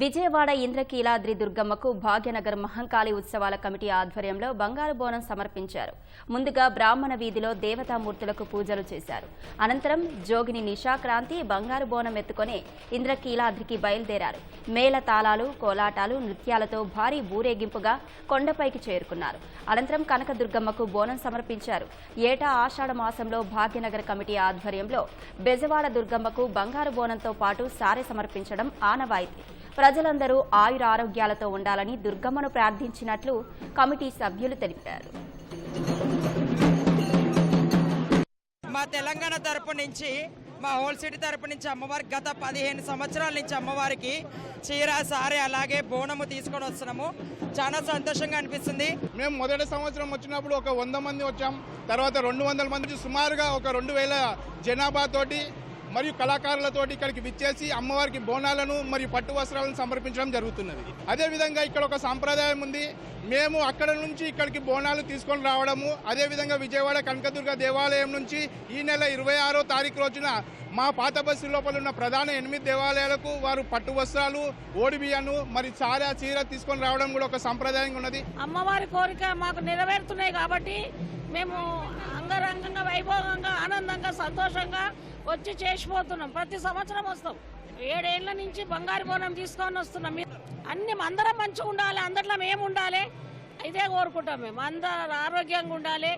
విజయవాడ ఇంద్రకీలాద్రి దుర్గమ్మకు భాగ్యనగర్ మహంకాళి ఉత్సవాల కమిటీ ఆధ్వర్యంలో బంగారు బోనం సమర్పించారు. ముందుగా బ్రాహ్మణ వీధిలో దేవతామూర్తులకు పూజలు చేశారు. అనంతరం జోగిని నిషాక్రాంతి బంగారు బోనం ఎత్తుకొని ఇంద్రకీలాద్రికి బయలుదేరారు. మేళ తాళాలు కోలాటాలు నృత్యాలతో భారీ ఊరేగింపుగా కొండపైకి చేరుకున్నారు. అనంతరం కనకదుర్గమ్మకు బోనం సమర్పించారు. ఏటా ఆషాఢ మాసంలో భాగ్యనగర్ కమిటీ ఆధ్వర్యంలో బెజవాడ దుర్గమ్మకు బంగారు బోనంతో పాటు సారె సమర్పించడం ఆనవాయితీ. ప్రజలందరూ ఆయురారోగ్యాలతో ఉండాలని దుర్గమ్మను ప్రార్థించినట్లు కమిటీ సభ్యులు తెలిపారు. మా తెలంగాణ తరపు నుంచి మా హోల్ సిటీ తరపు నుంచి అమ్మవారికి గత పదిహేను సంవత్సరాల నుంచి అమ్మవారికి చీర సారీ అలాగే బోనము తీసుకొని వస్తున్నాము. చాలా సంతోషంగా అనిపిస్తుంది. మేము మొదటి సంవత్సరం వచ్చినప్పుడు ఒక వంద మంది వచ్చాం. తర్వాత రెండు వందల మంది సుమారుగా ఒక రెండు వేల జనాభా తోటి మరియు కళాకారులతోటి ఇక్కడికి విచ్చేసి అమ్మవారికి బోనాలను మరియు పట్టు వస్త్రాలను సమర్పించడం జరుగుతున్నది. అదే విధంగా ఇక్కడ ఒక సాంప్రదాయం ఉంది. మేము అక్కడ నుంచి ఇక్కడికి బోనాలు తీసుకొని రావడము అదే విధంగా విజయవాడ కనకదుర్గ దేవాలయం నుంచి ఈ నెల ఇరవై ఆరో తారీఖు రోజున మా పాత బస్సు లోపల ఉన్న ప్రధాన ఎనిమిది దేవాలయాలకు వారు పట్టు వస్త్రాలు ఓడిబియ్యను మరి చార చీర తీసుకొని రావడం కూడా ఒక సంప్రదాయంగా ఉన్నది. అమ్మవారి కోరిక మాకు నెరవేరుతున్నాయి కాబట్టి మేము అంగరంగంగా వైభవంగా ఆనందంగా సంతోషంగా వచ్చి చేసిపోతున్నాం. ప్రతి సంవత్సరం వస్తాం. ఏడేళ్ళ నుంచి బంగారు బోనం తీసుకొని వస్తున్నాం. అన్ని అందరం మంచిగా ఉండాలి అందరిలో మేము ఉండాలి. ఇదే కోరుకుంటాం మేము. అందరు ఆరోగ్యంగా ఉండాలి.